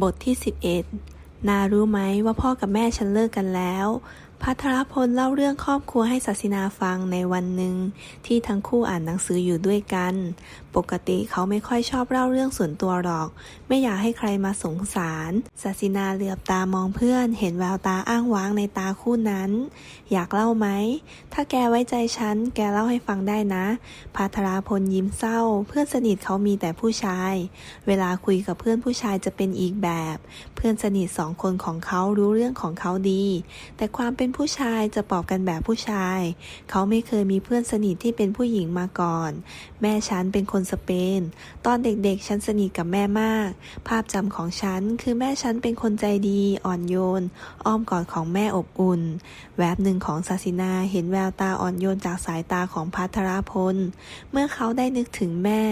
บทที่ 11 นารู้ไหมว่าพ่อกับแม่ฉันเลิกกันแล้ว พัทรพลเล่าเรื่องครอบครัวให้ศาสินาฟังในวันหนึ่งที่ทั้งคู่อ่านหนังสืออยู่ด้วยกัน ปกติเขาไม่ค่อยชอบเล่าเรื่องส่วนตัวหรอก ไม่อยากให้ใครมาสงสารศาสินาเหลือบตามองเพื่อน เห็นแววตาอ้างว้างในตาคู่นั้น อยากเล่าไหม ถ้าแกไว้ใจฉัน แกเล่าให้ฟังได้นะ พัทรพลยิ้มเศร้า เพื่อนสนิทเขามีแต่ผู้ชาย เวลาคุยกับเพื่อนผู้ชายจะเป็นอีกแบบ เพื่อนสนิทสองคนของเขารู้เรื่องของเขาดี แต่ความเป็นผู้ชายจะปอบกันแบบผู้ชาย เขาไม่เคยมีเพื่อนสนิทที่เป็นผู้หญิงมาก่อน แม่ฉันเป็นคนสเปน ตอนเด็กๆ ฉันสนิทกับแม่มาก ภาพจำของฉันคือแม่ฉันเป็นคนใจดี อ่อนโยน อ้อมกอดของแม่อบอุ่น แวบหนึ่งของศาสินาเห็นแววตาอ่อนโยนจากสายตาของพัทรพล เมื่อเขาได้นึกถึงแม่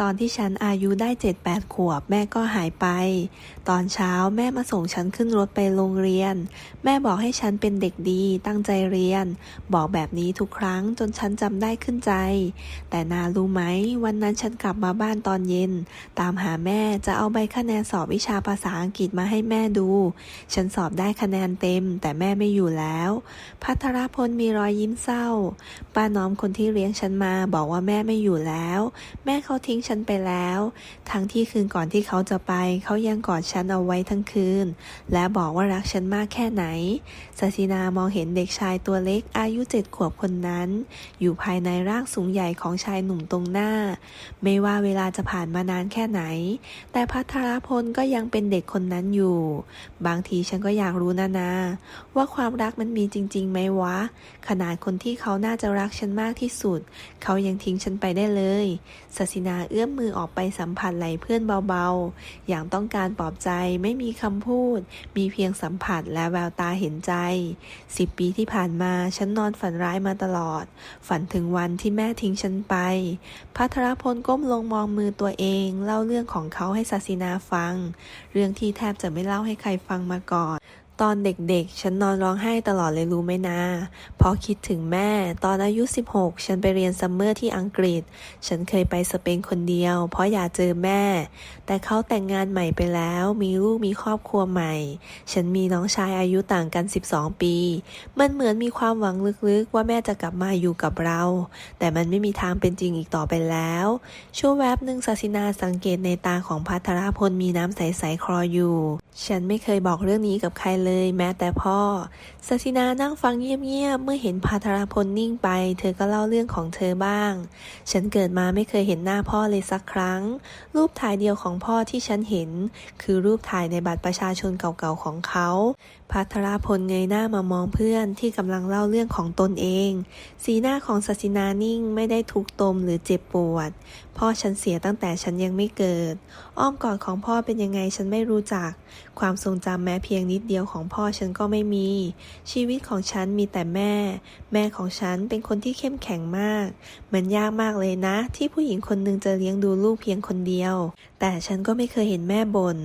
ตอนที่ฉันอายุได้เจ็ดแปดขวบแม่ก็หายไป ตอนเช้าแม่มาส่งฉันขึ้นรถไปโรงเรียน แม่บอกให้ฉันเป็นเด็กดีตั้งใจเรียน บอกแบบนี้ทุกครั้งจนฉันจำได้ขึ้นใจ แต่นารู้ไหมวันนั้นฉันกลับมาบ้านตอนเย็น ตามหาแม่จะเอาใบคะแนนสอบวิชาภาษาอังกฤษมาให้แม่ดู ฉันสอบได้คะแนนเต็ม แต่แม่ไม่อยู่แล้ว พัทรพลมีรอยยิ้มเศร้า ป้าน้อมคนที่เลี้ยงฉันมาบอกว่าแม่ไม่อยู่แล้ว แม่เขาทิ้งฉันไปแล้ว ทั้งที่คืนก่อนที่เขาจะไป เขายังกอดฉันเอาไว้ทั้งคืน และบอกว่ารักฉันมากแค่ไหนศาสินามองเห็นเด็กชายตัวเล็กอายุเจ็ดขวบคนนั้น อยู่ภายในร่างสูงใหญ่ของชายหนุ่มตรงหน้า ไม่ว่าเวลาจะผ่านมานานแค่ไหน แต่พัทรพลก็ยังเป็นเด็กคนนั้นอยู่ บางทีฉันก็อยากรู้นะนา ว่าความรักมันมีจริงๆไหมวะ ขนาดคนที่เขาน่าจะรักฉันมากที่สุด เขายังทิ้งฉันไปได้เลยศาสินาเอื้อมมือออกไปสัมผัสไหล่เพื่อนเบาๆ อย่างต้องการปลอบใจไม่มีคำพูด มีเพียงสัมผัสและแววตาเห็นใจสิบปีที่ผ่านมาฉันนอนฝันร้ายมาตลอด ฝันถึงวันที่แม่ทิ้งฉันไปพัทรพลก้มลงมองมือตัวเอง เล่าเรื่องของเขาให้ศาสินาฟัง เรื่องที่แทบจะไม่เล่าให้ใครฟังมาก่อน ตอนเด็กๆ ฉันนอนร้องไห้ตลอดเลยรู้ไหมนาเพราะคิดถึงแม่ ตอนอายุ 16 ฉันไปเรียนซัมเมอร์ที่อังกฤษ ฉันเคยไปสเปนคนเดียว เพราะอยากเจอแม่ แต่เขาแต่งงานใหม่ไปแล้ว มีลูกมีครอบครัวใหม่ ฉันมีน้องชายอายุต่างกัน 12 ปี มันเหมือนมีความหวังลึกๆ ว่าแม่จะกลับมาอยู่กับเรา แต่มันไม่มีทางเป็นจริงอีกต่อไปแล้ว ชั่วแวบหนึ่งศาสินาสังเกตในตาของพัทรพลมีน้ำใสๆคลออยู่ ฉันไม่เคยบอกเรื่องนี้กับใครเลยแม้แต่พ่อศาสินานั่งฟังเงียบๆเมื่อเห็นพาทรพลนิ่งไป เธอก็เล่าเรื่องของเธอบ้าง ฉันเกิดมาไม่เคยเห็นหน้าพ่อเลยสักครั้ง รูปถ่ายเดียวของพ่อที่ฉันเห็น คือรูปถ่ายในบัตรประชาชนเก่าๆของเขา พัทรพลเงยหน้ามามองเพื่อนที่กำลังเล่าเรื่องของตนเอง สีหน้าของศาสินานิ่งไม่ได้ทุกตมหรือเจ็บปวด พ่อฉันเสียตั้งแต่ฉันยังไม่เกิด อ้อมกอดของพ่อเป็นยังไงฉันไม่รู้จัก ความทรงจำแม้เพียงนิดเดียวของพ่อฉันก็ไม่มี ชีวิตของฉันมีแต่แม่ แม่ของฉันเป็นคนที่เข้มแข็งมาก มันยากมากเลยนะ ที่ผู้หญิงคนหนึ่งจะเลี้ยงดูลูกเพียงคนเดียว แต่ฉันก็ไม่เคยเห็นแม่บน่น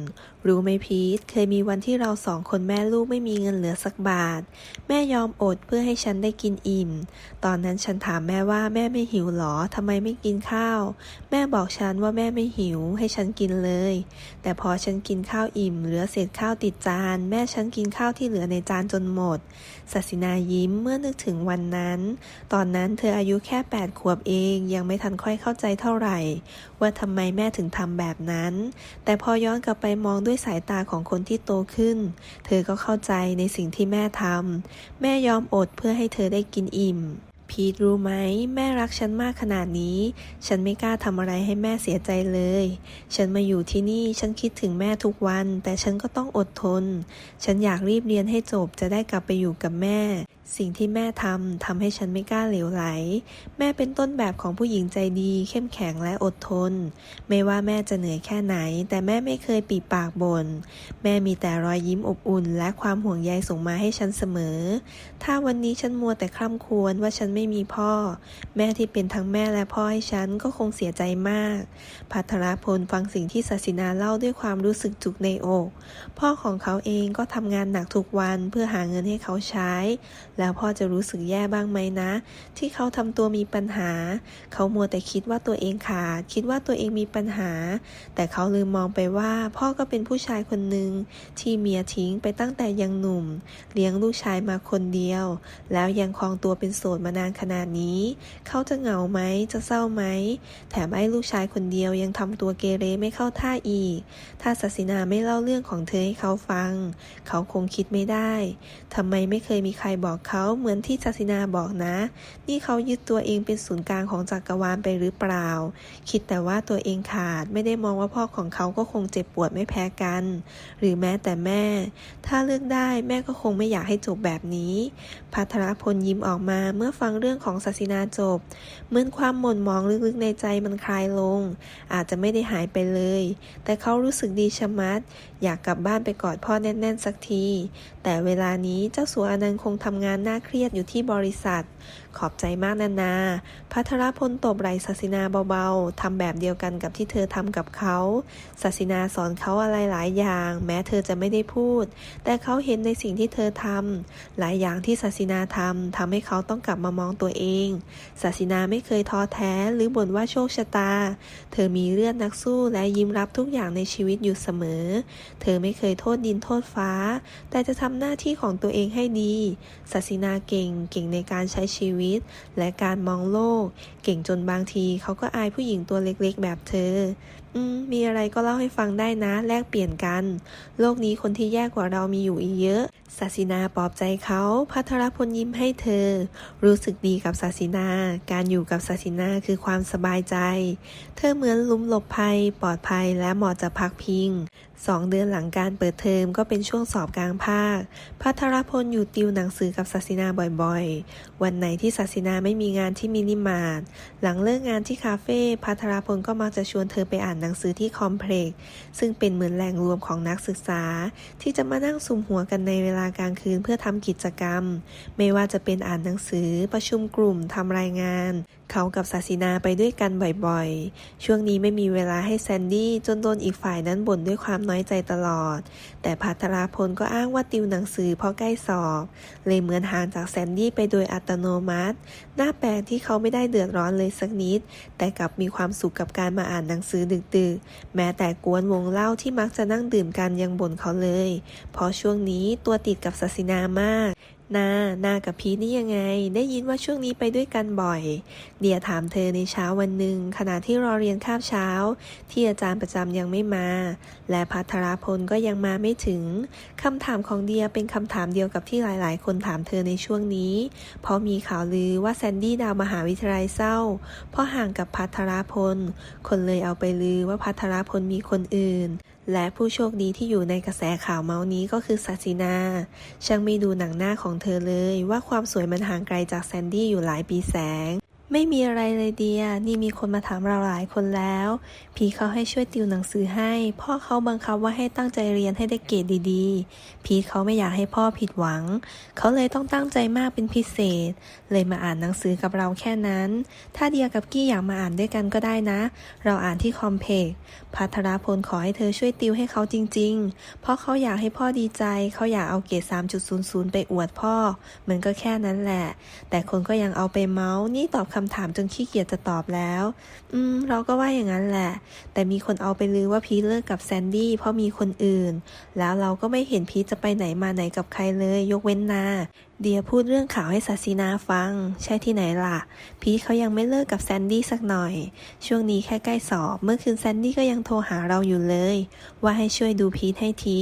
รู้ไหมพีทเคยมีวันที่เราสองคนแม่ลูกไม่มีเงินเหลือสักบาท แม่ยอมอดเพื่อให้ฉันได้กินอิ่ม ตอนนั้นฉันถามแม่ว่าแม่ไม่หิวหรอทำไมไม่กินข้าว แม่บอกฉันว่าแม่ไม่หิวให้ฉันกินเลย แต่พอฉันกินข้าวอิ่ม เหลือเศษข้าวติดจาน แม่ฉันกินข้าวที่เหลือในจานจนหมดศสินายิ้มเมื่อนึกถึงวันนั้น ตอนนั้นเธออายุแค่แปดขวบเองยังไม่ทันค่อยเข้าใจเท่าไหร่ ว่าทำไมแม่ถึงทำแบบนั้น แต่พอย้อนกลับไปมองด้วยสายตาของคนที่โตขึ้น เธอก็เข้าใจในสิ่งที่แม่ทำแม่ยอมอดเพื่อให้เธอได้กินอิ่ม พีทรู้ไหม แม่รักฉันมากขนาดนี้ ฉันไม่กล้าทำอะไรให้แม่เสียใจเลย ฉันมาอยู่ที่นี่ฉันคิดถึงแม่ทุกวัน แต่ฉันก็ต้องอดทน ฉันอยากรีบเรียนให้จบจะได้กลับไปอยู่กับแม่ สิ่งที่แม่ทำทำให้ฉันไม่กล้าเหลวไหล แม่เป็นต้นแบบของผู้หญิงใจดี เข้มแข็งและอดทน ไม่ว่าแม่จะเหนื่อยแค่ไหน แต่แม่ไม่เคยปีปากบน่นแม่มีแต่รอยยิ้มอบอุ่น และความห่วงใยส่งมาให้ฉันเสมอ ถ้าวันนี้ฉันมัวแต่คร่ำครวญว่าฉันไม่มีพ่อ แม่ที่เป็นทั้งแม่และพ่อให้ฉันก็คงเสียใจมากพัทรพลฟังสิ่งที่ศาสินาเล่าด้วยความรู้สึกจุกในอก พ่อของเขาเองก็ทำงานหนักทุกวันเพื่อหาเงินให้เขาใช้แล้วพ่อจะรู้สึกแย่บ้างไหมนะ ที่เขาทำตัวมีปัญหา เขามัวแต่คิดว่าตัวเองขาด คิดว่าตัวเองมีปัญหา แต่เขาลืมมองไปว่า พ่อก็เป็นผู้ชายคนหนึ่งที่เมียทิ้งไปตั้งแต่ยังหนุ่ม เลี้ยงลูกชายมาคนเดียว แล้วยังครองตัวเป็นโสดมานานขนาดนี้ เขาจะเหงาไหมจะเศร้าไหม แถมไอ้ลูกชายคนเดียวยังทำตัวเกเรไม่เข้าท่าอีก ถ้าศาสินาไม่เล่าเรื่องของเธอให้เขาฟัง เขาคงคิดไม่ได้ทำไมไม่เคยมีใครบอกเขาเหมือนที่ศาสินาบอกนะ นี่เขายึดตัวเองเป็นศูนย์กลางของจักรวาลไปหรือเปล่า คิดแต่ว่าตัวเองขาดไม่ได้มองว่าพ่อของเขาก็คงเจ็บปวดไม่แพ้กัน หรือแม้แต่แม่ ถ้าเลือกได้แม่ก็คงไม่อยากให้จบแบบนี้พัทรพลยิ้มออกมาเมื่อฟังเรื่องของศาสินาจบ เหมือนความหม่นมองลึกๆในใจมันคลายลง อาจจะไม่ได้หายไปเลย แต่เขารู้สึกดีชะมัด อยากกลับบ้านไปกอดพ่อแน่นๆสักที แต่เวลานี้เจ้าสัวอนันต์คงทำงานน่าเครียดอยู่ที่บริษัท ขอบใจมากนานา พัทรพลตบไหลศาสินาเบาๆ ทำแบบเดียวกันกับที่เธอทำกับเขาศาสินาสอนเขาอะไรหลายอย่าง แม้เธอจะไม่ได้พูด แต่เขาเห็นในสิ่งที่เธอทำ หลายอย่างที่ศาสินาทำทำให้เขาต้องกลับมามองตัวเองศาสินาไม่เคยท้อแท้หรือบ่นว่าโชคชะตา เธอมีเลือดนักสู้และยิ้มรับทุกอย่างในชีวิตอยู่เสมอ เธอไม่เคยโทษดินโทษฟ้า แต่จะทำหน้าที่ของตัวเองให้ดีศาสินาเก่งเก่งในการใช้ชีวิตและการมองโลก เก่งจนบางทีเขาก็อายผู้หญิงตัวเล็กๆ แบบเธอ อืม มีอะไรก็เล่าให้ฟังได้นะ แลกเปลี่ยนกัน โลกนี้คนที่แย่กว่าเรามีอยู่อีกเยอะศาสินาปลอบใจเขา พัทรพลยิ้มให้เธอ รู้สึกดีกับศาสินา การอยู่กับศาสินาคือความสบายใจ เธอเหมือนลุมหลบภัย ปลอดภัยและเหมาะจะพักพิง สองเดือนหลังการเปิดเทอมก็เป็นช่วงสอบกลางภาค พัทรพลอยู่ติวหนังสือกับศาสินาบ่อยๆ วันไหนที่ศาสินาไม่มีงานที่มินิมาร์ทหลังเลิกงานที่คาเฟ่พัทรพลก็มักจะชวนเธอไปอ่านหนังสือที่คอมเพล็กซ์ซึ่งเป็นเหมือนแหล่งรวมของนักศึกษา ที่จะมานั่งสุมหัวกันในเวลากลางคืนเพื่อทำกิจกรรม ไม่ว่าจะเป็นอ่านหนังสือประชุมกลุ่มทำรายงาน เขากับศาสินาไปด้วยกันบ่อยๆ ช่วงนี้ไม่มีเวลาให้แซนดี้จนโดนอีกฝ่ายนั้นบ่นด้วยความน้อยใจตลอด แต่พัทราพลก็อ้างว่าติวหนังสือเพราะใกล้สอบ เลยเหมือนห่างจากแซนดี้ไปโดยอัตโนมัติน่าแปลกที่เขาไม่ได้เดือดร้อนเลยสักนิด แต่กลับมีความสุขกับการมาอ่านหนังสือดึกๆ แม้แต่กวนวงเล่าที่มักจะนั่งดื่มกันยังบ่นเขาเลย เพราะช่วงนี้ตัวติดกับศาสินามาก นา นากับพีทนี่ยังไง ได้ยินว่าช่วงนี้ไปด้วยกันบ่อย เดียถามเธอในเช้าวันหนึ่งขณะที่รอเรียนคาบเช้า ที่อาจารย์ประจำยังไม่มา และพัทรพลก็ยังมาไม่ถึงคำถามของเดียเป็นคำถามเดียวกับที่หลายๆ คนถามเธอในช่วงนี้ เพราะมีข่าวลือว่าแซนดี้ดาวมหาวิทยาลัยเศร้า เพราะห่างกับพัทรพล คนเลยเอาไปลือว่าพัทรพลมีคนอื่น และผู้โชคดีที่อยู่ในกระแสข่าวเมาส์นี้ก็คือซาซินา ช่างไม่ดูหนังหน้าของเธอเลยว่าความสวยมันห่างไกลจากแซนดี้อยู่หลายปีแสง ไม่มีอะไรเลยเดีย นี่มีคนมาถามเราหลายคนแล้ว พี่เขาให้ช่วยติวหนังสือให้ พ่อเขาบังคับว่าให้ตั้งใจเรียนให้ได้เกรดดีๆ พี่เขาไม่อยากให้พ่อผิดหวัง เขาเลยต้องตั้งใจมากเป็นพิเศษ เลยมาอ่านหนังสือกับเราแค่นั้น ถ้าเดียกับกี้อยากมาอ่านด้วยกันก็ได้นะ เราอ่านที่คอมเพกพัทรพลขอให้เธอช่วยติวให้เขาจริง ๆ เพราะเขาอยากให้พ่อดีใจ เขาอยากเอาเกรด3.00 ไปอวดพ่อ มันก็แค่นั้นแหละ แต่คนก็ยังเอาไปเมาส์ นี่ตอบคำถามจนขี้เกียจจะตอบแล้ว อืม เราก็ว่าอย่างนั้นแหละ แต่มีคนเอาไปลือว่าพีทเลิกกับแซนดี้เพราะมีคนอื่น แล้วเราก็ไม่เห็นพีทจะไปไหนมาไหนกับใครเลย ยกเว้นนาเดียพูดเรื่องข่าวให้ศาสินาฟัง ใช่ที่ไหนล่ะ พีทเขายังไม่เลิกกับแซนดี้สักหน่อย ช่วงนี้แค่ใกล้สอบ เมื่อคืนแซนดี้ก็ยังโทรหาเราอยู่เลย ว่าให้ช่วยดูพีทให้ที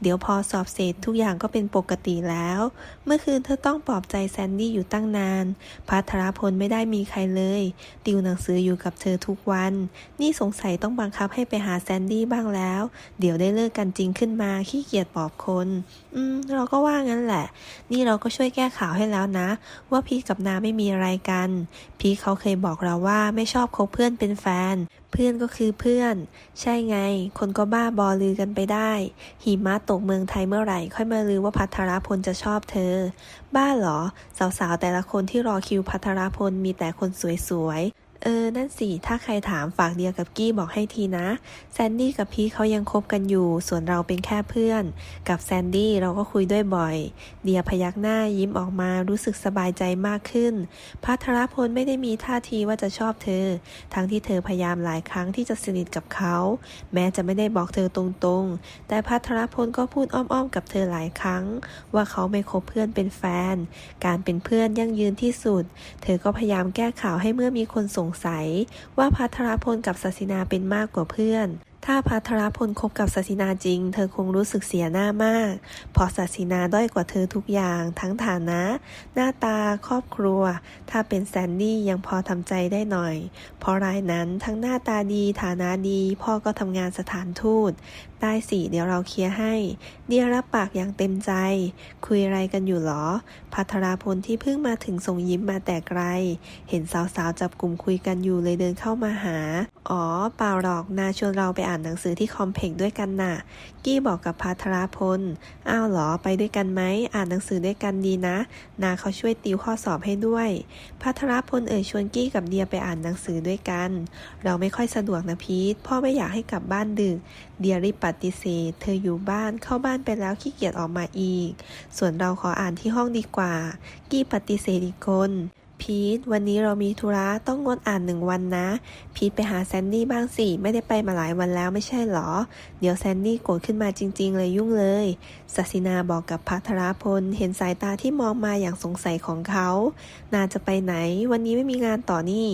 เดี๋ยวพอสอบเสร็จทุกอย่างก็เป็นปกติแล้ว เมื่อคืนเธอต้องปลอบใจแซนดี้อยู่ตั้งนาน พัทรพลไม่ได้มีใครเลย ติวหนังสืออยู่กับเธอทุกวัน นี่สงสัยต้องบังคับให้ไปหาแซนดี้บ้างแล้ว เดี๋ยวได้เลิกกันจริงขึ้นมาขี้เกียจปลอบคนอืม เราก็ว่างั้นแหละ นี่เราก็ช่วยแก้ข่าวให้แล้วนะ ว่าพีกับนาไม่มีอะไรกัน พีเขาเคยบอกเราว่าไม่ชอบคบเพื่อนเป็นแฟน เพื่อนก็คือเพื่อน ใช่ไง คนก็บ้าบอลือกันไปได้ หิมะตกเมืองไทยเมื่อไหร่ ค่อยมาลือว่าพัทรพลจะชอบเธอ บ้าเหรอ สาวๆแต่ละคนที่รอคิวพัทรพลมีแต่คนสวยๆ เออ นั่นสิ ถ้าใครถามฝากเดียกับกี้บอกให้ทีนะ แซนดี้กับพีทเขายังคบกันอยู่ ส่วนเราเป็นแค่เพื่อน กับแซนดี้เราก็คุยด้วยบ่อย เดียพยักหน้ายิ้มออกมารู้สึกสบายใจมากขึ้น พัทรพลไม่ได้มีท่าทีว่าจะชอบเธอ ทั้งที่เธอพยายามหลายครั้งที่จะสนิทกับเขา แม้จะไม่ได้บอกเธอตรงๆ แต่พัทรพลก็พูดอ้อมๆ กับเธอหลายครั้ง ว่าเขาไม่คบเพื่อนเป็นแฟน การเป็นเพื่อนยั่งยืนที่สุด เธอก็พยายามแก้ข่าวให้เมื่อมีคนสงสัยว่าพัทรพลกับศาสินาเป็นมากกว่าเพื่อน ถ้าพัทรพลคบกับศาสินาจริง เธอคงรู้สึกเสียหน้ามาก เพราะศาสินาด้อยกว่าเธอทุกอย่าง ทั้งฐานะ หน้าตา ครอบครัว ถ้าเป็นแซนดี้ยังพอทำใจได้หน่อย เพราะรายนั้นทั้งหน้าตาดี ฐานะดี พ่อก็ทำงานสถานทูต ได้สิเดี๋ยวเราเคลียร์ให้ เดียรับปากอย่างเต็มใจ คุยอะไรกันอยู่หรอ พัทราพลที่เพิ่งมาถึงส่งยิ้มมาแต่ไกล เห็นสาวๆจับกลุ่มคุยกันอยู่เลยเดินเข้ามาหา อ๋อเปล่าหรอกนาชวนเราไปอ่านหนังสือที่คอมเพล็กด้วยกันน่ะ กี้บอกกับพัทราพล อ้าวหรอไปด้วยกันไหมอ่านหนังสือด้วยกันดีนะ นาเขาช่วยติวข้อสอบให้ด้วย พัทราพลเอ่ยชวนกี้กับเดียไปอ่านหนังสือด้วยกัน เราไม่ค่อยสะดวกนะพีทพ่อไม่อยากให้กลับบ้านดึก เดียรีบปฏิเสธ เธออยู่บ้านเข้าบ้านไปแล้วขี้เกียจออกมาอีก ส่วนเราขออ่านที่ห้องดีกว่า กี้ปฏิเสธอีกคนพีทวันนี้เรามีธุระต้องงดอ่านหนึ่งวันนะ พีทไปหาแซนดี้บ้างสิ ไม่ได้ไปมาหลายวันแล้วไม่ใช่หรอ เดี๋ยวแซนดี้โกรธขึ้นมาจริง ๆ เลยยุ่งเลยศัสินาบอกกับพัทรพล เห็นสายตาที่มองมาอย่างสงสัยของเขา นาจะไปไหน วันนี้ไม่มีงานต่อนี่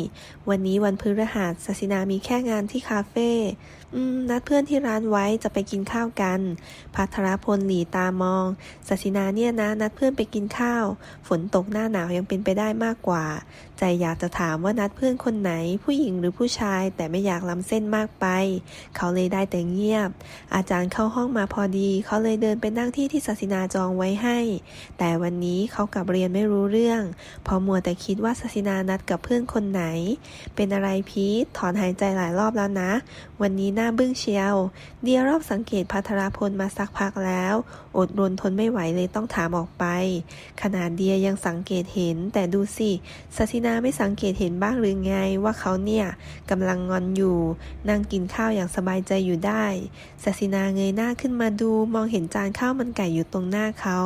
วันนี้วันพฤหัสศัสินามีแค่งานที่คาเฟ่นัดเพื่อนที่ร้านไว้จะไปกินข้าวกันพัทรพลหลีตามองศัสินาเนี่ยนะ นัดเพื่อนไปกินข้าว ฝนตกหน้าหนาวยังเป็นไปได้มากกว่า ใจอยากจะถามว่านัดเพื่อนคนไหน ผู้หญิงหรือผู้ชาย แต่ไม่อยากล้ำเส้นมากไป เขาเลยได้แต่เงียบ อาจารย์เข้าห้องมาพอดี เขาเลยเดินไปนั่งที่ที่ศัสินาจองไว้ให้ แต่วันนี้เขากลับเรียนไม่รู้เรื่อง พอมัวแต่คิดว่าศัสินานัดกับเพื่อนคนไหน เป็นอะไรพีทถอนหายใจหลายรอบแล้วนะ วันนี้น้าบึ้งเชียว เดียรอบสังเกตพัทรพลมาสักพักแล้ว อดรนทนไม่ไหวเลยต้องถามออกไป ขนาดเดียยังสังเกตเห็น แต่ดูสิศาสินาไม่สังเกตเห็นบ้างหรือไงว่าเขาเนี่ยกำลังงอนอยู่ นั่งกินข้าวอย่างสบายใจอยู่ได้ศาสินาเงยหน้าขึ้นมาดู มองเห็นจานข้าวมันไก่อยู่ตรงหน้าเขา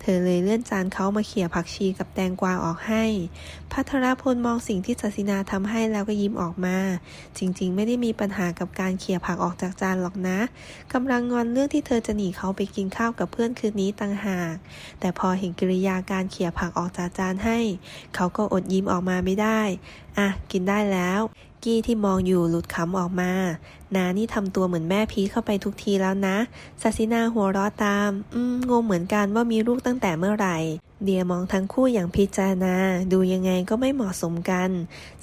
เธอเลยเลื่อนจานเขามาเขี่ยผักชีกับแตงกวาออกให้ พัทรพลมองสิ่งที่ศาสินาทำให้แล้วก็ยิ้มออกมา จริง ๆ ไม่ได้มีปัญหากับการเขี่ยียผักออกจากจานหรอกนะกำลังงอนเรื่องที่เธอจะหนีเขาไปกินข้าวกับเพื่อนคืนนี้ต่างหาก แต่พอเห็นกิริยาการเขี่ยผักออกจากจานให้ เขาก็อดยิ้มออกมาไม่ได้ อะ กินได้แล้ว กี้ที่มองอยู่หลุดขำออกมา นานี่ทำตัวเหมือนแม่พีเข้าไปทุกทีแล้วนะศาสินาหัวเราะตาม อืมงงเหมือนกันว่ามีลูกตั้งแต่เมื่อไหร่ เดียมองทั้งคู่อย่างพิจารณา ดูยังไงก็ไม่เหมาะสมกัน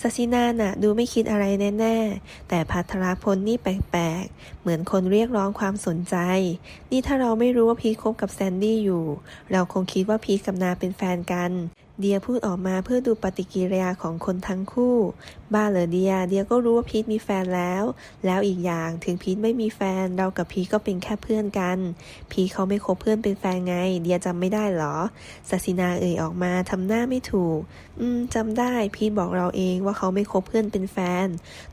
ซาซินาน่ะ ดูไม่คิดอะไรแน่ๆ แต่พัทรพลนี่แปลกๆ เหมือนคนเรียกร้องความสนใจ นี่ถ้าเราไม่รู้ว่าพีคบกับแซนดี้อยู่ เราคงคิดว่าพีคกับนาเป็นแฟนกัน เดียพูดออกมาเพื่อดูปฏิกิริยาของคนทั้งคู่ บ้าเหรอเดีย เดียก็รู้ว่าพีทมีแฟนแล้ว แล้วอีกอย่างถึงพีทไม่มีแฟน เรากับพีทก็เป็นแค่เพื่อนกัน พีทเขาไม่คบเพื่อนเป็นแฟนไง เดียจำไม่ได้เหรอศาสินาเอ่ยออกมาทำหน้าไม่ถูก อืมจำได้ พีทบอกเราเองว่าเขาไม่คบเพื่อนเป็นแฟน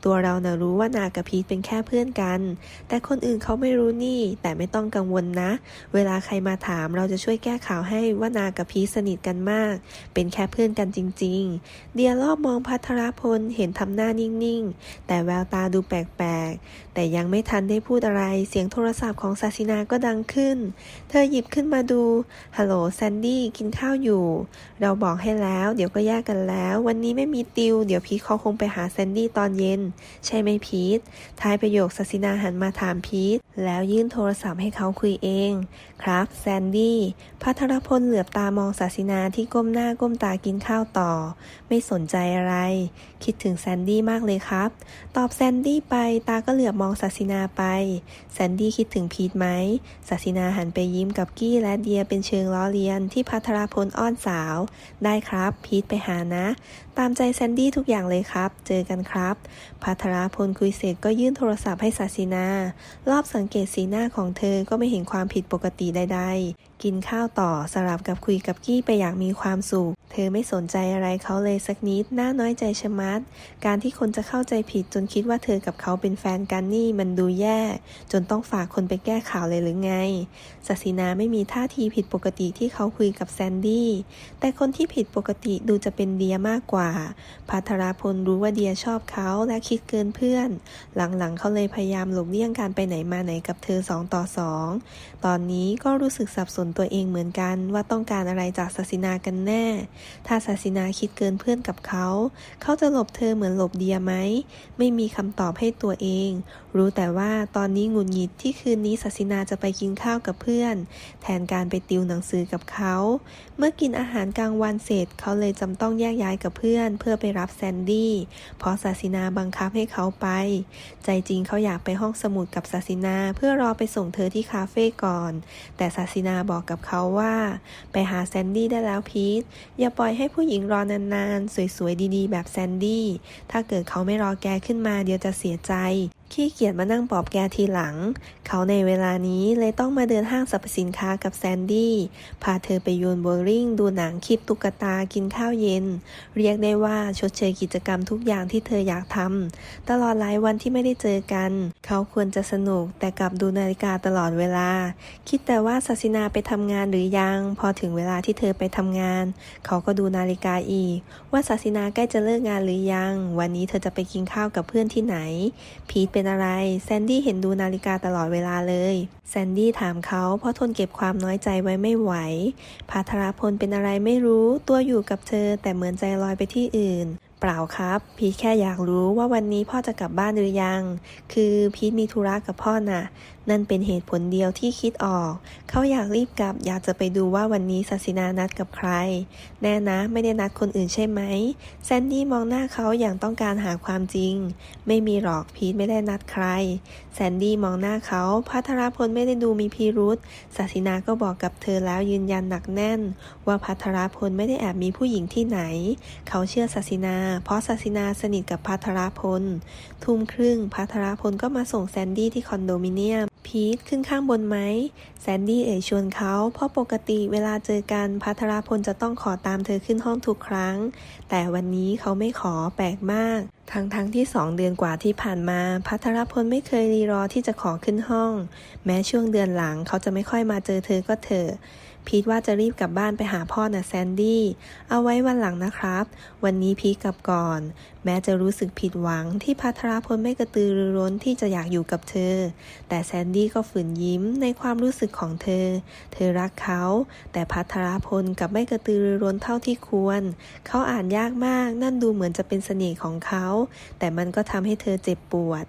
ตัวเราน่ะรู้ว่านากับพีทเป็นแค่เพื่อนกัน แต่คนอื่นเขาไม่รู้นี่ แต่ไม่ต้องกังวลนะ เวลาใครมาถามเราจะช่วยแก้ข่าวให้ว่านากับพีทสนิทกันมากเป็นแค่เพื่อนกันจริง ๆ เดียรอบมองพัทรพลเห็นทำหน้านิ่ง ๆ แต่แววตาดูแปลก ๆ แต่ยังไม่ทันได้พูดอะไร เสียงโทรศัพท์ของศาสินาก็ดังขึ้น เธอหยิบขึ้นมาดู ฮัลโหลแซนดี้กินข้าวอยู่ เราบอกให้แล้ว เดี๋ยวก็แยกกันแล้ว วันนี้ไม่มีติว เดี๋ยวพีทเขาคงไปหาแซนดี้ตอนเย็น ใช่ไหมพีทท้ายประโยคศาสินาหันมาถามพีทแล้วยื่นโทรศัพท์ให้เขาคุยเอง ครับแซนดี้พัทรพลเหลือบตามองศาสินาที่ก้มหน้าก้มตากินข้าวต่อ ไม่สนใจอะไร คิดถึงแซนดี้มากเลยครับ ตอบแซนดี้ไป ตาก็เหลือบมองศาสินาไป แซนดี้คิดถึงพีทไหมศาสินาหันไปยิ้มกับกี้และเดียเป็นเชิงล้อเลียนที่พัทรพลอ้อนสาว ได้ครับ พีทไปหานะ ตามใจแซนดี้ทุกอย่างเลยครับ เจอกันครับพัทรพลคุยเสร็จก็ยื่นโทรศัพท์ให้ศาสินา รอบสังเกตสีหน้าของเธอก็ไม่เห็นความผิดปกติใดๆกินข้าวต่อสลับกับคุยกับกี้ไปอย่างมีความสุข เธอไม่สนใจอะไรเขาเลยสักนิด น่าน้อยใจชะมัด การที่คนจะเข้าใจผิดจนคิดว่าเธอกับเขาเป็นแฟนกันนี่มันดูแย่ จนต้องฝากคนไปแก้ข่าวเลยหรือไงศสินาไม่มีท่าทีผิดปกติที่เขาคุยกับแซนดี้ แต่คนที่ผิดปกติดูจะเป็นเดียมากกว่า พัทราพลรู้ว่าเดียชอบเขาและคิดเกินเพื่อน หลังๆเขาเลยพยายามหลบเลี่ยงการไปไหนมาไหนกับเธอสองต่อสองตอนนี้ก็รู้สึกสับสนตัวเองเหมือนกันว่าต้องการอะไรจากศาสินากันแน่ถ้าศาสินาคิดเกินเพื่อนกับเขา เขาจะหลบเธอเหมือนหลบเดียไหม ไม่มีคำตอบให้ตัวเอง รู้แต่ว่าตอนนี้หงุดหงิดที่คืนนี้ศาสินาจะไปกินข้าวกับเพื่อน แทนการไปติวหนังสือกับเขา เมื่อกินอาหารกลางวันเสร็จเขาเลยจำต้องแยกย้ายกับเพื่อน เพื่อไปรับแซนดี้เพราะศาสินาบังคับให้เขาไป ใจจริงเขาอยากไปห้องสมุดกับศาสินาเพื่อรอไปส่งเธอที่คาเฟ่ก่อน แต่ศาสินาบอกกับเขาว่า ไปหาแซนดี้ได้แล้วพีทอย่าปล่อยให้ผู้หญิงรอนานๆ สวยๆดีๆ แบบแซนดี้ถ้าเกิดเขาไม่รอแกขึ้นมาเดี๋ยวจะเสียใจ ขี้เกียจมานั่งปอบแกทีหลัง เขาในเวลานี้เลยต้องมาเดินห้างสรรพสินค้ากับแซนดี้ พาเธอไปโยนโบว์ลิ่ง ดูหนังคลิปตุ๊กตากินข้าวเย็น เรียกได้ว่าชดเชยกิจกรรมทุกอย่างที่เธออยากทำ ตลอดหลายวันที่ไม่ได้เจอกัน เขาควรจะสนุกแต่กลับดูนาฬิกาตลอดเวลา คิดแต่ว่าศาสินาไปทำงานหรือยัง พอถึงเวลาที่เธอไปทำงาน เขาก็ดูนาฬิกาอีก ว่าศาสินาใกล้จะเลิกงานหรือยัง วันนี้เธอจะไปกินข้าวกับเพื่อนที่ไหน พีทเป็นอะไร แซนดี้เห็นดูนาฬิกาตลอดเวลาเลย แซนดี้ถามเขาเพราะทนเก็บความน้อยใจไว้ไม่ไหวพาทรพลเป็นอะไรไม่รู้ ตัวอยู่กับเธอแต่เหมือนใจลอยไปที่อื่น เปล่าครับ พีทแค่อยากรู้ว่าวันนี้พ่อจะกลับบ้านหรือยัง คือพีทมีธุระกับพ่อน่ะ นั่นเป็นเหตุผลเดียวที่คิดออก เขาอยากรีบกลับ อยากจะไปดูว่าวันนี้ศาสินานัดกับใคร แน่นะไม่ได้นัดคนอื่นใช่ไหม แซนดี้มองหน้าเขาอย่างต้องการหาความจริง ไม่มีหรอกพีทไม่ได้นัดใคร แซนดี้มองหน้าเขาพัทรพลไม่ได้ดูมีพิรุษศาสินาก็บอกกับเธอแล้วยืนยันหนักแน่น ว่าพัทรพลไม่ได้แอบมีผู้หญิงที่ไหน เขาเชื่อศาสินาเพราะศาสินาสนิทกับพัทรพล ทุ่มครึ่งพัทรพลก็มาส่งแซนดี้ที่คอนโดมิเนียม พีทขึ้นข้างบนไหม แซนดี้เอ่ยชวนเขา เพราะปกติเวลาเจอกันพัทรพลจะต้องขอตามเธอขึ้นห้องทุกครั้ง แต่วันนี้เขาไม่ขอแปลกมากทั้งทั้งที่สองเดือนกว่าที่ผ่านมา พัทรพลไม่เคยรีรอที่จะขอขึ้นห้อง แม้ช่วงเดือนหลังเขาจะไม่ค่อยมาเจอเธอก็เถอะ พีทว่าจะรีบกลับบ้านไปหาพ่อนะแซนดี้ เอาไว้วันหลังนะครับ วันนี้พีทกลับก่อน แม้จะรู้สึกผิดหวังที่พัทรพลไม่กระตือรือร้นที่จะอยากอยู่กับเธอ แต่แซนดี้ก็ฝืนยิ้มในความรู้สึกของเธอ เธอรักเขา แต่พัทรพลกลับไม่กระตือรือร้นเท่าที่ควร เขาอ่านยากมาก นั่นดูเหมือนจะเป็นเสน่ห์ของเขา แต่มันก็ทำให้เธอเจ็บปวด